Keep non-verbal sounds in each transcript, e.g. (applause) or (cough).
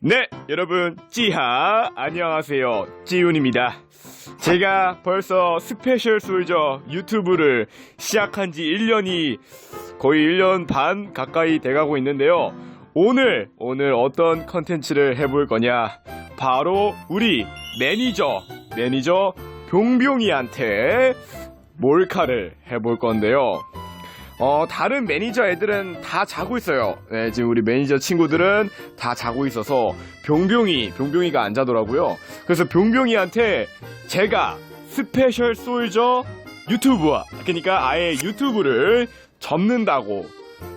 네, 여러분, 찌하, 안녕하세요. 찌윤입니다. 제가 벌써 스페셜 솔저 유튜브를 시작한 지 1년이 거의 1년 반 가까이 돼가고 있는데요. 오늘, 오늘 어떤 컨텐츠를 해볼 거냐. 바로 우리 매니저, 매니저 병병이한테 몰카를 해볼 건데요. 어, 다른 매니저 애들은 다 자고 있어요. 네, 지금 우리 매니저 친구들은 다 자고 있어서 병병이, 병병이가 안 자더라고요. 그래서 병병이한테 제가 스페셜 솔저 유튜브와, 그러니까 아예 유튜브를 접는다고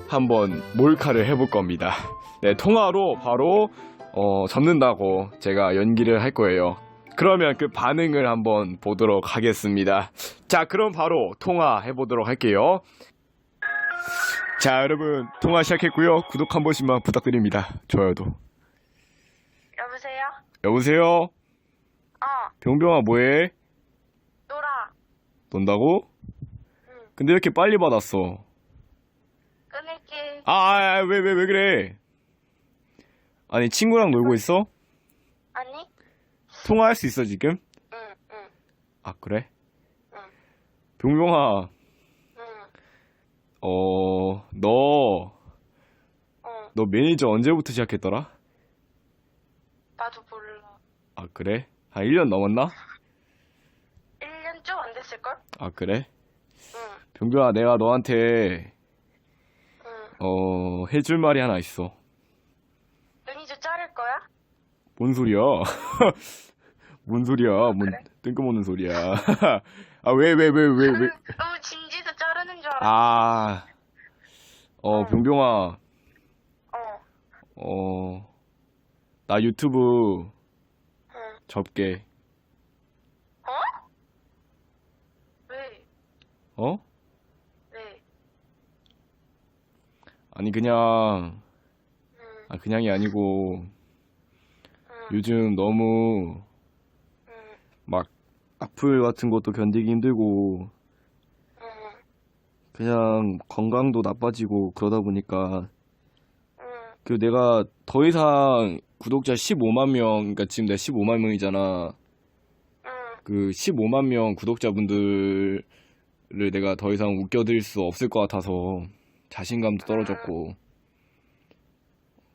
한번 몰카를 해볼 겁니다. 네, 통화로 바로, 어, 접는다고 제가 연기를 할 거예요. 그러면 그 반응을 한번 보도록 하겠습니다. 자, 그럼 바로 통화해 보도록 할게요. 자, 여러분, 통화 시작했고요. 구독 한 번씩만 부탁드립니다. 좋아요도. 여보세요? 여보세요? 어, 병병아, 뭐해? 놀아. 논다고? 응. 근데 왜 이렇게 빨리 받았어? 끊을게. 아, 아, 아, 왜, 왜, 왜 그래? 아니, 친구랑 놀고 있어? 아니? 통화할 수 있어, 지금? 응, 응, 아, 그래? 응. 병병아, 응, 어, 너, 응. 너 매니저 언제부터 시작했더라? 나도 몰라. 아, 그래? 한 1년 넘었나? 1년 좀 안 됐을걸? 아, 그래? 응, 병병아, 내가 너한테, 응. 어, 해줄 말이 하나 있어. 매니저 자를 거야? 뭔 소리야? (laughs) 뭔 소리야? 뭔 그래? 뜬금없는 소리야? (laughs) 아 왜 왜 왜 왜 왜? 응, 아, 어 응. 병병아, 어, 어, 나 유튜브 응. 접게. 어? 왜? 어? 왜? 아니 그냥, 응, 아 그냥이 아니고 응, 요즘 너무 응, 막 악플 같은 것도 견디기 힘들고 응, 그냥 건강도 나빠지고 그러다 보니까 응, 그 내가 더 이상 구독자 15만 명, 그러니까 지금 내가 15만 명이잖아. 응. 그 15만 명 구독자분들을 내가 더 이상 웃겨드릴 수 없을 것 같아서 자신감도 떨어졌고,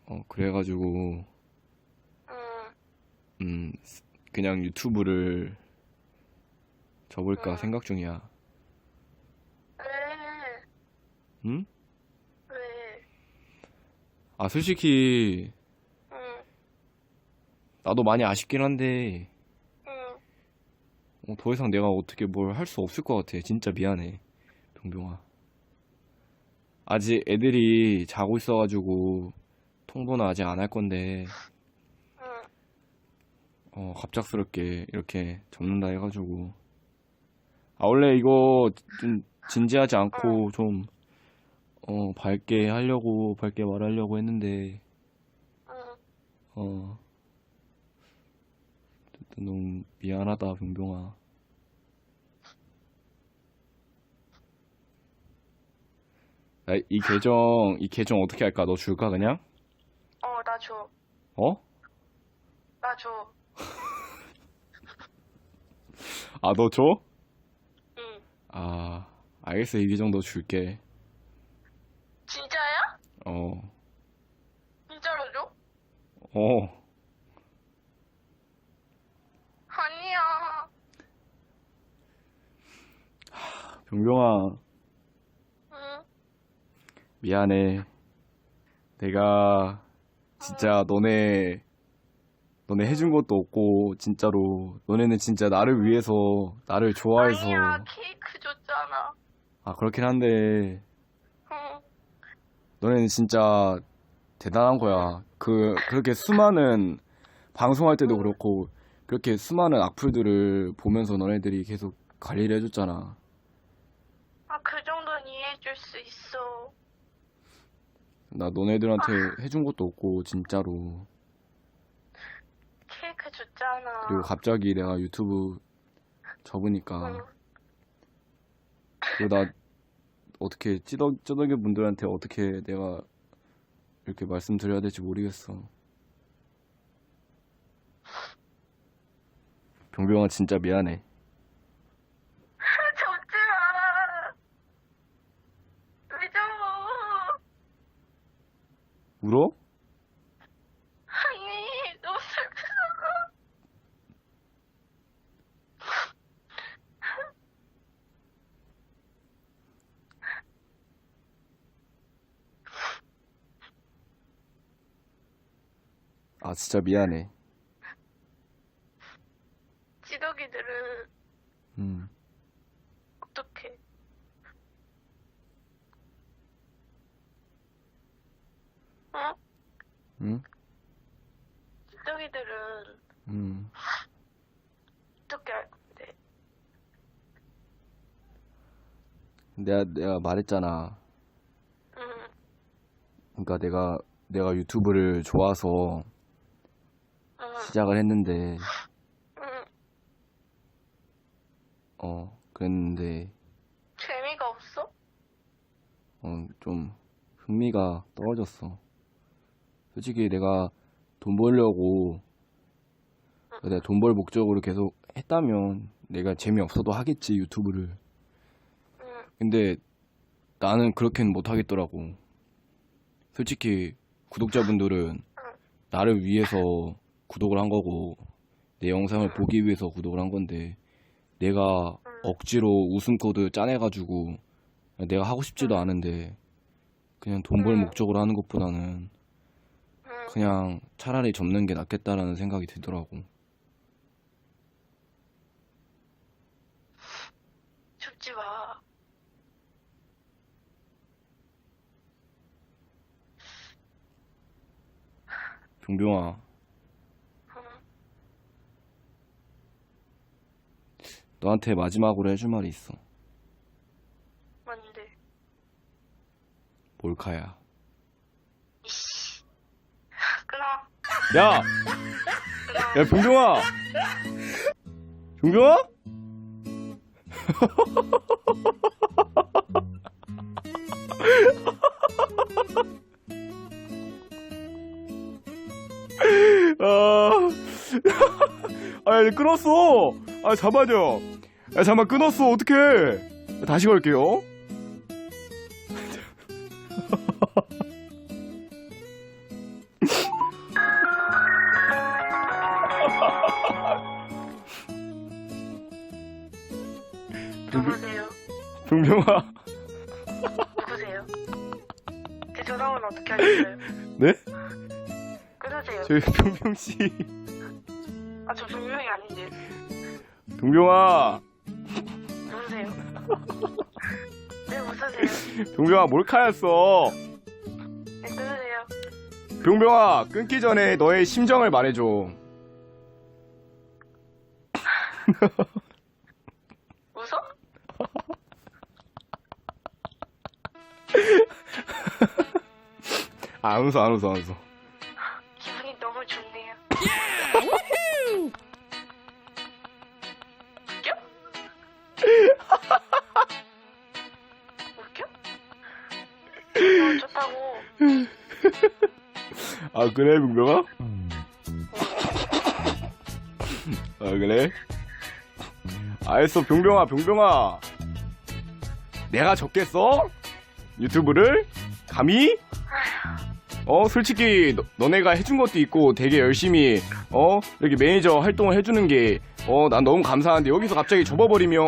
어, 그래가지고, 응. 음, 그냥 유튜브를 접을까 음. 생각 중이야. 왜? 응? 왜? 아, 솔직히, 응, 나도 많이 아쉽긴 한데, 응. 어, 더 이상 내가 어떻게 뭘 할 수 없을 것 같아. 진짜 미안해. 병병아. 아직 애들이 자고 있어가지고, 통보는 아직 안 할 건데, 응. 어, 갑작스럽게 이렇게 접는다 해가지고. 아, 원래 이거 좀 진지하지 않고 좀, 어, 밝게 하려고, 밝게 말하려고 했는데, 응. 어, 어쨌든 너무 미안하다, 병병아. 나이 계정, 이 계정 어떻게 할까? 너 줄까, 그냥? 어, 나 줘. 어? 나 줘. 아, 너 줘? 응. 아, 알겠어. 이 계정 너 줄게. 진짜야? 어, 진짜로 줘? 어. 아니야. 병병아, 응. 미안해. 내가 진짜 너네, 너네 해준 것도 없고, 진짜로. 너네는 진짜 나를 위해서, 나를 좋아해서. 아니야. 케이크 줬잖아. 아, 그렇긴 한데, 응. 너네는 진짜 대단한 거야. 그, 그렇게 수많은, 방송할 때도 그렇고, 그렇게 수많은 악플들을 보면서 너네들이 계속 관리를 해줬잖아. 아, 그 정도는 이해해줄 수 있어. 나 너네들한테 해준 것도 없고, 진짜로. 케이크 줬잖아. 그리고 갑자기 내가 유튜브 접으니까, 응. 그리고 나 어떻게 찌덕 찌덕이 분들한테 어떻게 내가 이렇게 말씀드려야 될지 모르겠어. 병병아 진짜 미안해. (laughs) 접지 마. 미정아. 울어? 아 진짜 미안해. 지덕이들은 음. 어떻게? 어? 응? 지덕이들은 음. 어떻게 할 건데? 내가 내가 말했잖아. 응, 그러니까 내가 내가 유튜브를 좋아서 응, 시작을 했는데 응. 어 그랬는데 재미가 없어? 어 좀 흥미가 떨어졌어. 솔직히 내가 돈 벌려고 내가 돈 벌 목적으로 계속 했다면 내가 재미없어도 하겠지 유튜브를. 응, 근데 나는 그렇게는 못 하겠더라고. 솔직히 구독자분들은 나를 위해서 구독을 한 거고 내 영상을 보기 위해서 구독을 한 건데 내가 억지로 웃음 코드 짜내가지고 내가 하고 싶지도 않은데 그냥 돈벌 음. 목적으로 하는 것보다는 응. 그냥 차라리 접는 게 낫겠다라는 생각이 들더라고. 접지 마. 종병아, 너한테 마지막으로 해줄 말이 있어. 뭔데? 몰카야. 이씨. 끊어. 야! 야, 종병아! 종병아? (laughs) 아, (laughs) 아, 야, 끊었어. 아, 잡아줘. 야, 잠깐 끊었어. 어떡해. 다시 걸게요. 누구세요? 종병아. 누구세요? 제 전화번호 어떻게 하셨어요? 네? 끊으세요. 저희 병병씨. 아, 저 분명히 아닌데. 종병아. 누구세요? 네, 웃으세요. 병병아, 몰카였어. 네, 끊으세요. 병병아, 끊기 전에 너의 심정을 말해줘. (laughs) 웃어? (laughs) 아, 안 웃어, 안 웃어, 안 웃어. 아, 그래, 병병아? 아, 그래? 알았어, 병병아, 병병아. 내가 적겠어? 유튜브를? 감히? 어, 솔직히, 너, 너네가 해준 것도 있고 되게 열심히, 어, 이렇게 매니저 활동을 해주는 게, 어, 난 너무 감사한데 여기서 갑자기 접어버리면,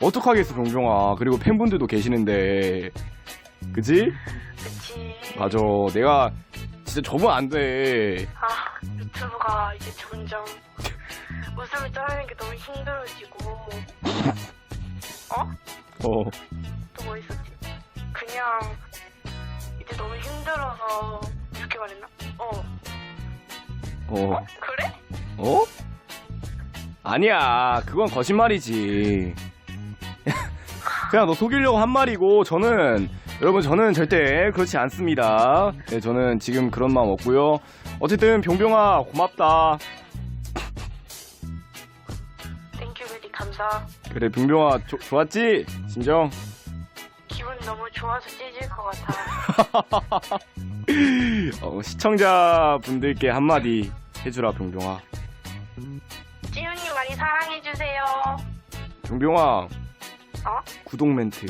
어떡하겠어, 병병아. 그리고 팬분들도 계시는데. 그지? 그치. 맞아. 내가 진짜 접으면 안 돼. 아, 유튜브가 이제 점점 웃음을 짜내는 게 너무 힘들어지고. 어? 어. 또 뭐 있었지? 그냥 이제 너무 힘들어서 이렇게 말했나? 어. 어. 그래? 어? 아니야. 그건 거짓말이지. 그냥 너 속이려고 한 말이고, 저는, 여러분, 저는 절대 그렇지 않습니다. 네, 저는 지금 그런 마음 없고요. 어쨌든, 병병아, 고맙다. 땡큐 베리 감사. 그래, 병병아, 조- 좋았지? 진정? 기분 너무 좋아서 찢을 것 같아. (laughs) 어, 시청자 분들께 한마디 해주라, 병병아. 찌훈이 많이 병병아, 어? 구독 멘트.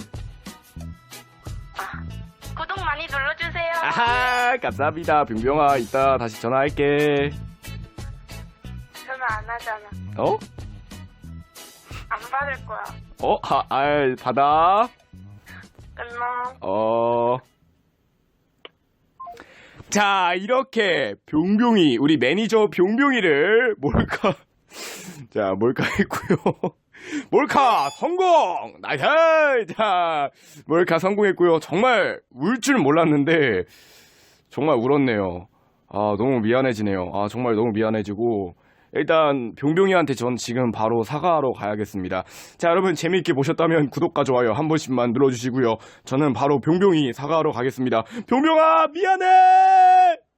구독 많이 눌러주세요. 아하, 감사합니다. 병병아, 이따 다시 전화할게. 전화 안 하잖아. 어? 안 받을 거야. 어? 하, 알, 받아. 끊어. 어. 자, 이렇게 병병이, 우리 매니저 병병이를 몰카, (laughs) 자, 몰카 했고요. 몰카 성공! 나이스! 자, 몰카 성공했고요. 정말 울 줄 몰랐는데, 정말 울었네요. 아, 너무 미안해지네요. 아, 정말 너무 미안해지고, 일단 병병이한테 전 지금 바로 사과하러 가야겠습니다. 자, 여러분 재미있게 보셨다면 구독과 좋아요 한 번씩만 눌러주시고요. 저는 바로 병병이 사과하러 가겠습니다. 병병아 미안해!